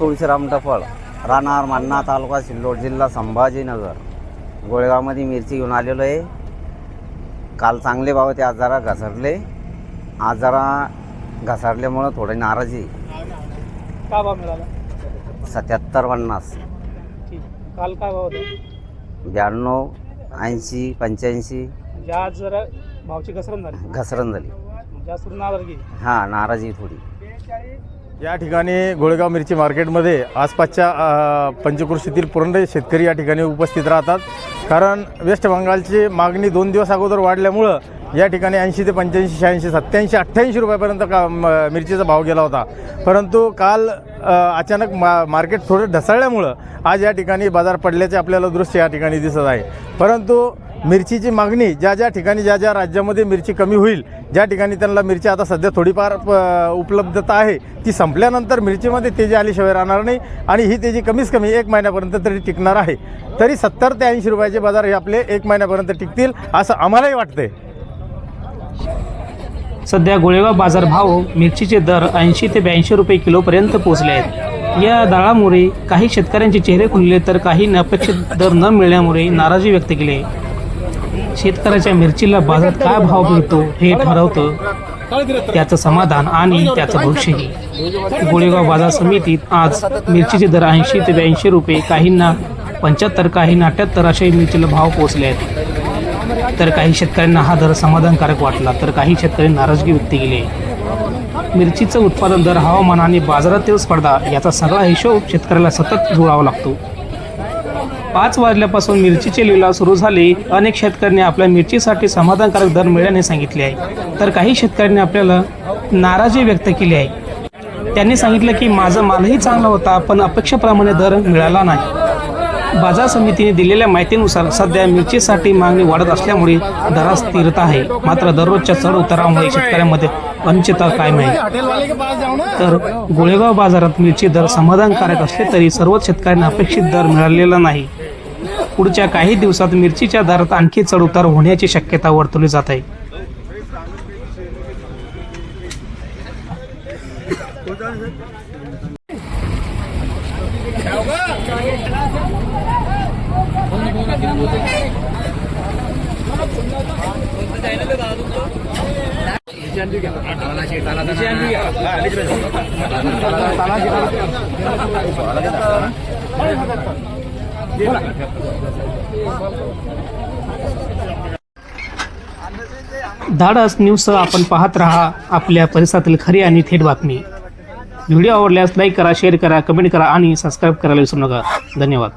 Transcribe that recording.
तुळशीराम टफळ राहणार मान्ना तालुका सिल्लोड जिल्हा संभाजीनगर. गोळेगावमध्ये मिरची घेऊन आलेलो आहे. काल चांगले भाव होते आज जरा घसरले. आज जरा घसरल्यामुळं थोडी नाराजी. काय भाव मिळाला? सत्याहत्तर पन्नास. काल काय भाव होता? ब्याण्णव ऐंशी पंच्याऐंशी. म्हणजे आज जरा भावची घसरण झाली. घसरण झाली. जास्त नादर गेली हां नाराजी थोडी. या ठिकाणी गोळेगाव मिरची मार्केटमध्ये आसपासच्या पंचकृषीतील पुरंदे शेतकरी या ठिकाणी उपस्थित राहतात. कारण वेस्ट बंगालची मागणी दोन दिवस अगोदर वाढल्यामुळं या ठिकाणी ऐंशी ते पंच्याऐंशी शहाऐंशी सत्त्याऐंशी अठ्ठ्याऐंशी रुपयापर्यंत का मिरचीचा भाव गेला होता. परंतु काल अचानक मा मार्केट थोडं ढसळल्यामुळं आज या ठिकाणी बाजार पडल्याचे आपल्याला दृश्य या ठिकाणी दिसत आहे. परंतु मिरचीची मागणी ज्या ज्या ठिकाणी ज्या ज्या राज्यामध्ये मिरची कमी होईल ज्या ठिकाणी त्यांना मिरची आता सध्या थोडीफार उपलब्धता आहे ती संपल्यानंतर मिरचीमध्ये तेजी आल्याशिवाय राहणार नाही आणि ही तेजी कमीच कमी एक महिन्यापर्यंत तरी टिकणार आहे. तरी सत्तर ते ऐंशी रुपयाचे बाजार हे आपले एक महिन्यापर्यंत टिकतील असं आम्हालाही वाटते सध्या गोळेगाव बाजार भाव मिरचीचे दर ऐंशी ते ब्याऐंशी रुपये किलोपर्यंत पोहोचले आहेत. या दळामुळे काही शेतकऱ्यांचे चेहरे खुलले तर काही अपेक्षित दर न मिळण्यामुळे नाराजी व्यक्त केली शेतकऱ्याच्या मिरचीला बाजारात काय भाव मिळतो हे ठरवतं त्याचं समाधान आणि त्याचं भविष्यही गोळेगाव बाजार समितीत आज मिरचीचे दर ऐंशी ते ब्याऐंशी रुपये काहींना पंच्याहत्तर काही नाट्याहत्तर असे मिरचीला भाव पोहोचले आहेत. तर काही शेतकऱ्यांना हा दर समाधानकारक वाटला तर काही शेतकरी नाराजगी व्यक्त केली. आहे. मिरचीचं उत्पादन दर हवामान आणि बाजारातील स्पर्धा याचा सगळा हिशोब शेतकऱ्याला सतत जुळावा लागतो. पाच वाजल्यापासून मिरचीचे लिलाव सुरू झाले. अनेक शेतकऱ्यांनी आपल्या मिरचीसाठी समाधानकारक दर मिळाल्याने सांगितले आहे. तर काही शेतकऱ्यांनी आपल्याला नाराजी व्यक्त केली आहे. त्यांनी सांगितलं की माझा मालही चांगला होता पण अपेक्षेप्रमाणे दर मिळाला नाही. बाजार समितीने दिलेल्या माहितीनुसार सध्या मिरचीसाठी मागणी वाढत असल्यामुळे दरात स्थिरता आहे. मात्र दररोजच्या चढ उतारामुळे शेतकऱ्यांमध्ये अनिश्चितता कायम आहे. तर गोळेगाव बाजारात मिरची दर समाधानकारक असले तरी सर्वच शेतकऱ्यांना अपेक्षित दर मिळालेला नाही. पुढच्या काही दिवसात मिरचीच्या दरात आणखी चढ उतार होण्याची शक्यता वर्तवली जात आहे. धाडस न्यूजसह आपण पाहत राहा आपल्या परिसरातील खरी आणि थेट बातमी. व्हिडिओ आवडल्यास लाईक करा शेअर करा कमेंट करा आणि सबस्क्राईब करायला विसरू नका. धन्यवाद.